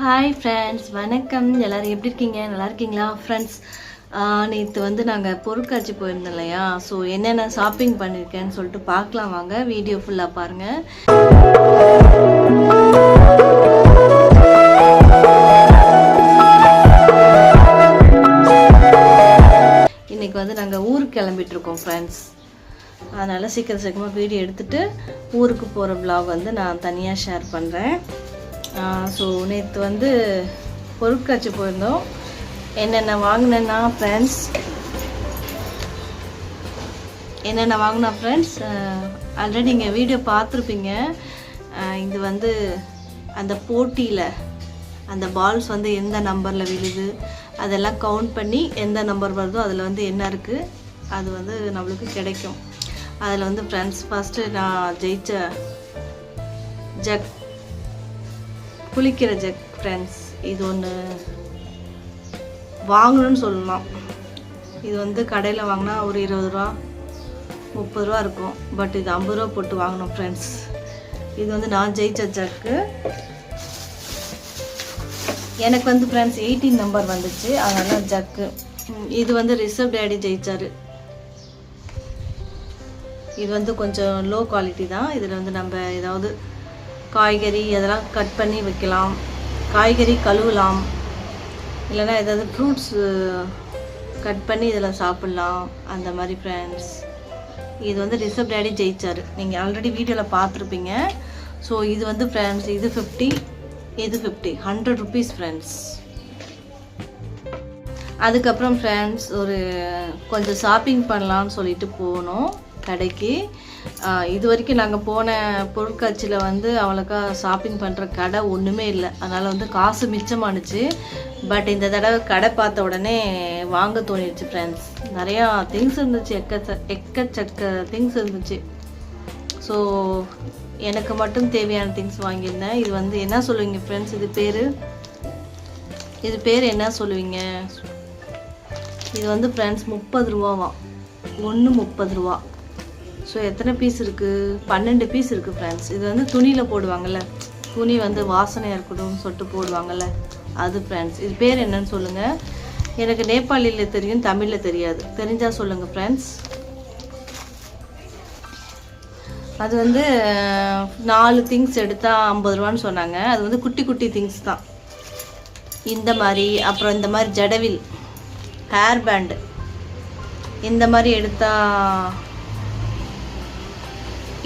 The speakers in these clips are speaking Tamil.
ஹாய் ஃப்ரெண்ட்ஸ் வணக்கம். எல்லாரும் எப்படி இருக்கீங்க? நல்லா இருக்கீங்களா? ஃப்ரெண்ட்ஸ் நேற்று வந்து நாங்கள் பொருட்காட்சி போயிருந்தோம் இல்லையா? ஸோ என்னென்ன ஷாப்பிங் பண்ணியிருக்கேன்னு சொல்லிட்டு பார்க்கலாம் வாங்க. வீடியோ ஃபுல்லாக பாருங்கள் இன்னைக்கு வந்து நாங்கள் ஊருக்கு கிளம்பிட்டுருக்கோம் ஃப்ரெண்ட்ஸ் அதனால் சீக்கிரம் சீக்கிரமாக வீடியோ எடுத்துகிட்டு ஊருக்கு போகிற vlog வந்து நான் தனியாக ஷேர் பண்ணுறேன் ஸோ நேற்று வந்து பொருட்காட்சி போயிருந்தோம். என்னென்ன வாங்கினேன்னா ஃப்ரெண்ட்ஸ் என்னென்ன வாங்கினா ஃப்ரெண்ட்ஸ் ஆல்ரெடி நீங்கள் வீடியோ பார்த்துருப்பீங்க. இது வந்து அந்த போட்டியில் அந்த பால்ஸ் வந்து எந்த நம்பரில் விழுது அதெல்லாம் கவுண்ட் பண்ணி எந்த நம்பர் வருதோ அதில் வந்து என்ன இருக்குது அது வந்து நம்மளுக்கு கிடைக்கும். அதில் வந்து ஃப்ரெண்ட்ஸ் ஃபஸ்ட்டு நான் ஜெயித்த ஜக் குளிக்கிற ஜக் ஃப்ரெண்ட்ஸ் இது ஒன்று வாங்கணும்னு சொல்லலாம். இது வந்து கடையில் வாங்கினா ஒரு இருபது ரூபா முப்பது ரூபா இருக்கும். பட் இது ஐம்பது ரூபா போட்டு வாங்கினோம் ஃப்ரெண்ட்ஸ் இது வந்து நான் ஜெயிச்ச ஜக்கு. எனக்கு வந்து ஃப்ரெண்ட்ஸ் எயிட்டீன் நம்பர் வந்துச்சு. அதனால் ஜக்கு. இது வந்து ரிசர்வ் டேடி ஜெயிச்சாரு. இது வந்து கொஞ்சம் லோ குவாலிட்டி தான். இதில் வந்து நம்ம ஏதாவது காய்கறி அதெல்லாம் கட் பண்ணி வைக்கலாம். காய்கறி கழுவலாம். இல்லைன்னா ஏதாவது ஃப்ரூட்ஸ் கட் பண்ணி இதில் சாப்பிட்லாம். அந்த மாதிரி ஃப்ரெண்ட்ஸ் இது வந்து ரிசர்வ் டேடி ஜெயிச்சார். நீங்கள் ஆல்ரெடி வீடியோவில் பார்த்துருப்பீங்க. ஸோ இது வந்து ஃப்ரெண்ட்ஸ் இது ஃபிஃப்டி இது ஃபிஃப்டி ஹண்ட்ரட் ருபீஸ் ஃப்ரெண்ட்ஸ் அதுக்கப்புறம் ஃப்ரெண்ட்ஸ் ஒரு கொஞ்சம் ஷாப்பிங் பண்ணலாம்னு சொல்லிட்டு போனோம். கடைக்கு. இது வரைக்கும் நாங்கள் போன பொருட்காட்சியில் வந்து அவ்வளோக்கா ஷாப்பிங் பண்ணுற கடை ஒன்றுமே இல்லை. அதனால் வந்து காசு மிச்சமானுச்சு. பட் இந்த தடவை கடை பார்த்த உடனே வாங்க தோணிடுச்சு ஃப்ரெண்ட்ஸ் நிறையா திங்ஸ் இருந்துச்சு எக்கச்ச எக்கச்சக்க திங்ஸ் இருந்துச்சு. ஸோ எனக்கு மட்டும் தேவையான திங்ஸ் வாங்கியிருந்தேன். இது வந்து என்ன சொல்லுவீங்க ஃப்ரெண்ட்ஸ் இது பேர்? இது பேர் என்ன சொல்லுவீங்க? இது வந்து ஃப்ரெண்ட்ஸ் முப்பது ரூபாவாம் ஒன்று முப்பது ரூபா. ஸோ எத்தனை பீஸ் இருக்குது பன்னெண்டு பீஸ் இருக்குது ஃப்ரெண்ட்ஸ் இது வந்து துணியில் போடுவாங்கள்ல துணி வந்து வாசனையாக இருக்கட்டும் சொட்டு போடுவாங்கள்ல அது ஃப்ரெண்ட்ஸ் இது பேர் என்னன்னு சொல்லுங்கள் எனக்கு நேபாளியில் தெரியும் தமிழில் தெரியாது. தெரிஞ்சால் சொல்லுங்கள் ஃப்ரெண்ட்ஸ் அது வந்து நாலு திங்ஸ் எடுத்தால் ஐம்பது ரூபான்னு சொன்னாங்க. அது வந்து குட்டி குட்டி திங்ஸ் தான். இந்த மாதிரி அப்புறம் இந்த மாதிரி ஜடவில் ஹேர் பேண்டு இந்த மாதிரி எடுத்தால்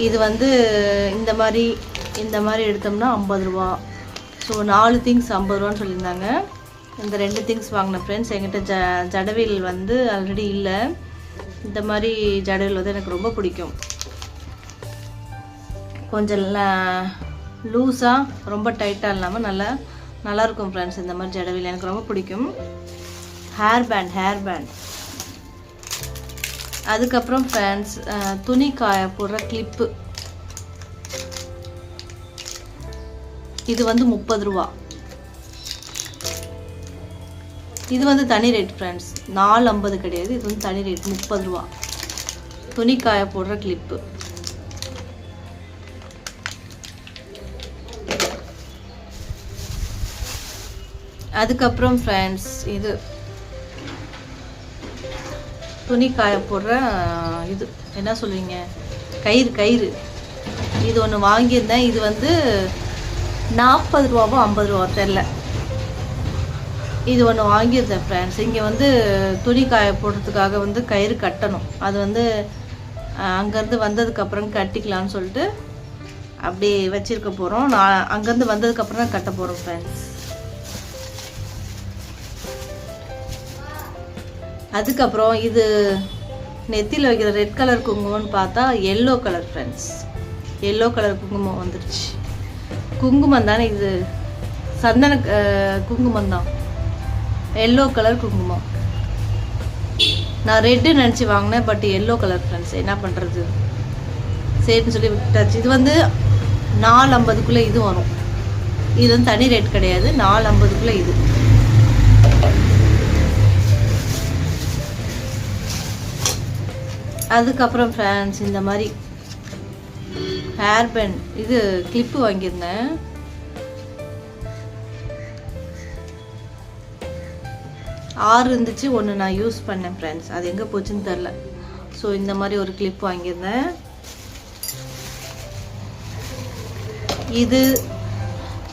இது வந்து இந்த மாதிரி இந்த மாதிரி எடுத்தோம்னா ஐம்பது ரூபா. ஸோ நாலு திங்ஸ் ஐம்பது ரூபான்னு சொல்லியிருந்தாங்க. இந்த ரெண்டு திங்ஸ் வாங்கின ஃப்ரெண்ட்ஸ் என்கிட்ட ஜ ஜடவில் வந்து ஆல்ரெடி இல்லை. இந்த மாதிரி ஜடவில் வந்து எனக்கு ரொம்ப பிடிக்கும். கொஞ்சம் லூஸாக ரொம்ப டைட்டாக இல்லாமல் நல்லா நல்லாயிருக்கும் ஃப்ரெண்ட்ஸ் இந்த மாதிரி ஜடவில் எனக்கு ரொம்ப பிடிக்கும். ஹேர் பேண்ட் ஹேர் பேண்ட் அதுக்கப்புறம் ஃப்ரெண்ட்ஸ் துணி காய போடுற கிளிப்பு இது வந்து முப்பது ரூபா. இது வந்து தனி ரேட் ஃப்ரெண்ட்ஸ் நாலு ஐம்பது கிடையாது. இது வந்து தனி ரேட் முப்பது ரூபா. துணி காய போடுற கிளிப்பு அதுக்கப்புறம் ஃப்ரெண்ட்ஸ் இது. துணி காய போடுற இது என்ன சொல்லுவீங்க கயிறு கயிறு. இது ஒன்று வாங்கியிருந்தேன். இது வந்து நாற்பது ரூபாவோ ஐம்பது ரூபா தெரில இது ஒன்று வாங்கியிருந்தேன் ஃப்ரெண்ட்ஸ் இங்கே வந்து துணி காய போடுறதுக்காக வந்து கயிறு கட்டணும். அது வந்து அங்கேருந்து வந்ததுக்கப்புறம் கட்டிக்கலாம்னு சொல்லிட்டு அப்படி வச்சிருக்க போகிறோம் நான் அங்கேருந்து வந்ததுக்கப்புறம் தான் கட்ட போகிறோம் ஃப்ரெண்ட்ஸ் அதுக்கப்புறம் இது நெத்தியில் வைக்கிற ரெட் கலர் குங்குமம்னு பார்த்தா yellow colour friends yellow colour குங்குமம் வந்துருச்சு. குங்குமம் தானே இது? சந்தன குங்குமம் தான். எல்லோ கலர் குங்குமம். நான் ரெட்டு நினச்சி வாங்கினேன் பட் எல்லோ கலர் ஃப்ரெண்ட்ஸ் என்ன பண்ணுறது சரின்னு சொல்லி விட்டாச்சு. இது வந்து நாலு ஐம்பதுக்குள்ளே இது வரும். இது வந்து தனி ரேட் கிடையாது. நாலு ஐம்பதுக்குள்ளே இது. அதுக்கப்புறம் ஃப்ரெண்ட்ஸ் இந்த மாதிரி ஹேர் பேண்ட் இது கிளிப்பு வாங்கியிருந்தேன். ஆறு இருந்துச்சு ஒன்று நான் யூஸ் பண்ணேன் ஃப்ரெண்ட்ஸ் அது எங்கே போச்சுன்னு தெரில ஸோ இந்த மாதிரி ஒரு கிளிப் வாங்கியிருந்தேன். இது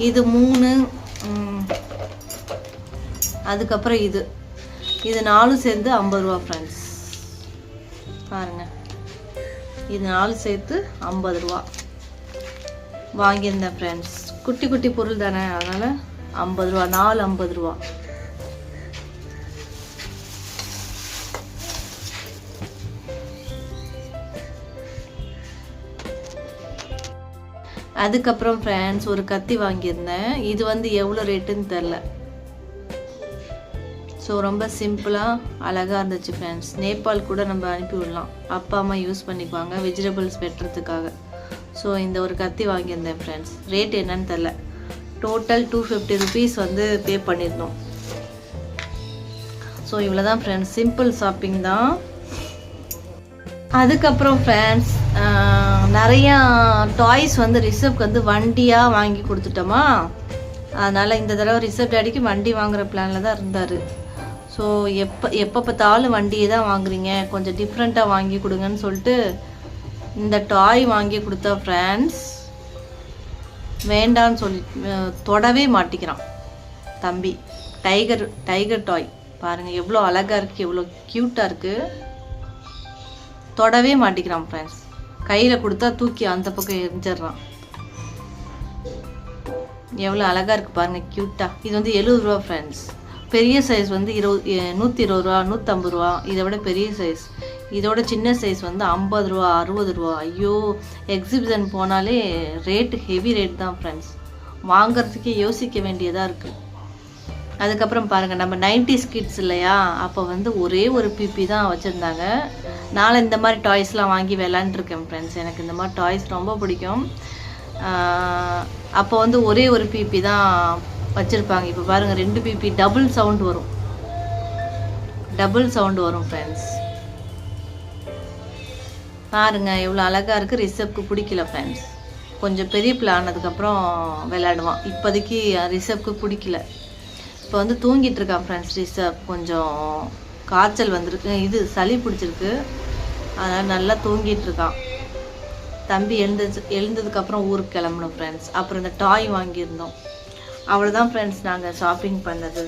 இது மூணு அதுக்கப்புறம் இது. இது நாலும் சேர்ந்து ஐம்பது ரூபா ஃப்ரெண்ட்ஸ் பாருங்க. இது நாலு சேர்த்து ஐம்பது ரூபா. வாங்கியிருந்தேன் ஃப்ரெண்ட்ஸ் குட்டி குட்டி பொருள் தானே அதனால் ஐம்பது ரூபா நாலு ஐம்பது ரூபா. அதுக்கப்புறம் ஃப்ரெண்ட்ஸ் ஒரு கத்தி வாங்கியிருந்தேன். இது வந்து எவ்வளோ ரேட்டுன்னு தெரில ஸோ ரொம்ப சிம்பிளாக அழகாக இருந்துச்சு ஃப்ரெண்ட்ஸ் நேபாள் கூட நம்ம அனுப்பி விடலாம். அப்பா அம்மா யூஸ் பண்ணிக்குவாங்க வெஜிடபிள்ஸ் வெட்டுறதுக்காக. ஸோ இந்த ஒரு கத்தி வாங்கியிருந்தேன் ஃப்ரெண்ட்ஸ் ரேட் என்னன்னு தெரில டோட்டல் டூ ஃபிஃப்டி ருபீஸ் வந்து பே பண்ணியிருந்தோம். ஸோ இவ்வளோ தான் ஃப்ரெண்ட்ஸ் சிம்பிள் ஷாப்பிங் தான். அதுக்கப்புறம் ஃப்ரெண்ட்ஸ் நிறையா டாய்ஸ் வந்து ரிசப்க்கு வந்து வண்டியாக வாங்கி கொடுத்துட்டோமா? அதனால் இந்த தடவை ரிசப்ட் டேடிக்கு வண்டி வாங்குற பிளானில் தான் இருந்தார். ஸோ எப்போ எப்போ பார்த்தாலும் வண்டியை தான் வாங்குறீங்க. கொஞ்சம் டிஃப்ரெண்ட்டாக வாங்கி கொடுங்கன்னு சொல்லிட்டு இந்த டாய் வாங்கி கொடுத்தா ஃப்ரெண்ட்ஸ் வேண்டான்னு சொல்லி தொடவே மாட்டிக்கிறான். தம்பி டைகர் டைகர் டாய் பாருங்கள் எவ்வளோ அழகாக இருக்குது எவ்வளோ க்யூட்டாக இருக்குது தொடவே மாட்டிக்கிறான் ஃப்ரெண்ட்ஸ் கையில் கொடுத்தா தூக்கி அந்த பக்கம் எரிஞ்சிடுறான். எவ்வளோ அழகாக இருக்குது பாருங்கள் க்யூட்டாக இது வந்து எழுபது ரூபா ஃப்ரெண்ட்ஸ் பெரிய சைஸ் வந்து இருபது நூற்றி இருபது ரூபா நூற்றம்பது ரூபா இதை விட பெரிய சைஸ் இதோட சின்ன சைஸ் வந்து ஐம்பது ரூபா அறுபது ரூபா. ஐயோ எக்ஸிபிஷன் போனாலே ரேட்டு ஹெவி ரேட் தான் ஃப்ரெண்ட்ஸ் வாங்குறதுக்கே யோசிக்க வேண்டியதாக இருக்குது அதுக்கப்புறம் பாருங்கள் நம்ம 90s கிட்ஸ் இல்லையா? அப்போ வந்து ஒரே ஒரு பிபி தான் வச்சுருந்தாங்க. நான் இந்த மாதிரி டாய்ஸ்லாம் வாங்கி விளாண்டுருக்கேன் ஃப்ரெண்ட்ஸ் எனக்கு இந்த மாதிரி டாய்ஸ் ரொம்ப பிடிக்கும். அப்போ வந்து ஒரே ஒரு பிபி தான் வச்சுருப்பாங்க. இப்போ பாருங்கள் ரெண்டு பிபி டபுள் சவுண்ட் வரும். டபுள் சவுண்ட் வரும் ஃப்ரெண்ட்ஸ் பாருங்கள் எவ்வளோ அழகாக இருக்குது ரிசப்க்கு பிடிக்கல ஃப்ரெண்ட்ஸ் கொஞ்சம் பெரிய பிள்ளை ஆனதுக்கப்புறம் விளையாடுவான். இப்போதைக்கு ரிசப்க்கு பிடிக்கல. இப்போ வந்து தூங்கிட்டு இருக்கான் ஃப்ரெண்ட்ஸ் ரிசப் கொஞ்சம் காய்ச்சல் வந்திருக்கு. இது சளி பிடிச்சிருக்கு. அதனால் நல்லா தூங்கிட்டு இருக்கான். தம்பி எழுந்தது எழுந்ததுக்கப்புறம் ஊருக்கு கிளம்பணும் ஃப்ரெண்ட்ஸ் அப்புறம் இந்த டாய் வாங்கியிருந்தோம். அவ்வளோதான் ஃப்ரெண்ட்ஸ் நாங்கள் ஷாப்பிங் பண்ணது.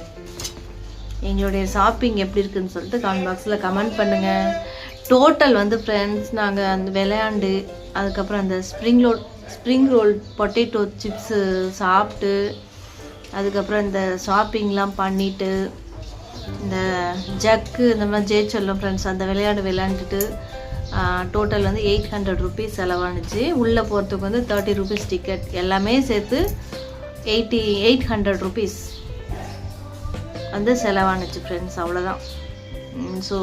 எங்களுடைய ஷாப்பிங் எப்படி இருக்குதுன்னு சொல்லிட்டு கமெண்ட் பாக்ஸில் கமெண்ட் பண்ணுங்கள் டோட்டல் வந்து ஃப்ரெண்ட்ஸ் நாங்கள் அந்த விளையாண்டு அதுக்கப்புறம் அந்த spring roll spring roll potato chips சாப்பிட்டு அதுக்கப்புறம் இந்த ஷாப்பிங்லாம் பண்ணிவிட்டு இந்த ஜக்கு இந்த மாதிரி ஜெயிச்சொல்லும் ஃப்ரெண்ட்ஸ் அந்த விளையாடு விளையாண்டுட்டு டோட்டல் வந்து எயிட் ஹண்ட்ரட் ருபீஸ் செலவானுச்சு. உள்ளே போகிறதுக்கு வந்து தேர்ட்டி ருபீஸ் டிக்கெட் எல்லாமே சேர்த்து எயிட்டி எயிட் ஹண்ட்ரட் ருபீஸ் வந்து செலவானுச்சு ஃப்ரெண்ட்ஸ் அவ்வளோதான் ஸோ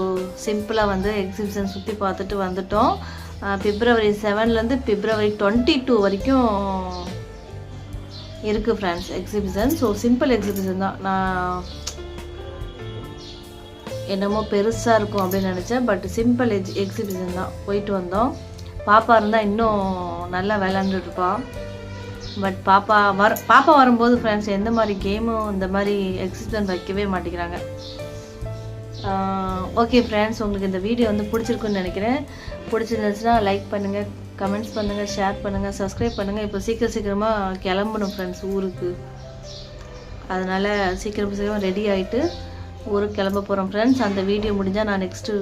சிம்பிளாக வந்து எக்ஸிபிஷன் சுற்றி பார்த்துட்டு வந்துட்டோம். பிப்ரவரி செவன்லேருந்து பிப்ரவரி டுவெண்ட்டி டூ வரைக்கும் இருக்குது friends exhibition so simple exhibition தான். நான் என்னமோ பெருசாக இருக்கும் அப்படின்னு நினச்சேன் பட் சிம்பிள் எக்ஸ் எக்ஸிபிஷன் தான். போயிட்டு வந்தோம். பாப்பா இருந்தால் இன்னும் நல்லா விளாண்டுட்டுருப்பான் பட் பாப்பா வர பாப்பா வரும்போது ஃப்ரெண்ட்ஸ் எந்த மாதிரி கேமும் இந்த மாதிரி எக்ஸிஸ்டன் வைக்கவே மாட்டேங்கிறாங்க. ஓகே ஃப்ரெண்ட்ஸ் உங்களுக்கு இந்த வீடியோ வந்து பிடிச்சிருக்குன்னு நினைக்கிறேன். பிடிச்சிருந்துச்சுன்னா லைக் பண்ணுங்கள் கமெண்ட்ஸ் பண்ணுங்கள் ஷேர் பண்ணுங்கள் சப்ஸ்கிரைப் பண்ணுங்கள் இப்போ சீக்கிரம் சீக்கிரமாக கிளம்பணும் ஃப்ரெண்ட்ஸ் ஊருக்கு. அதனால் சீக்கிரம் சீக்கிரம் ரெடி ஆகிட்டு ஊருக்கு கிளம்ப போகிறோம் ஃப்ரெண்ட்ஸ் அந்த வீடியோ முடிஞ்சால் நான் நெக்ஸ்ட்டு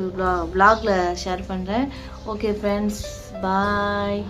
வ்ளாகில் ஷேர் பண்ணுறேன் ஓகே ஃப்ரெண்ட்ஸ் பாய்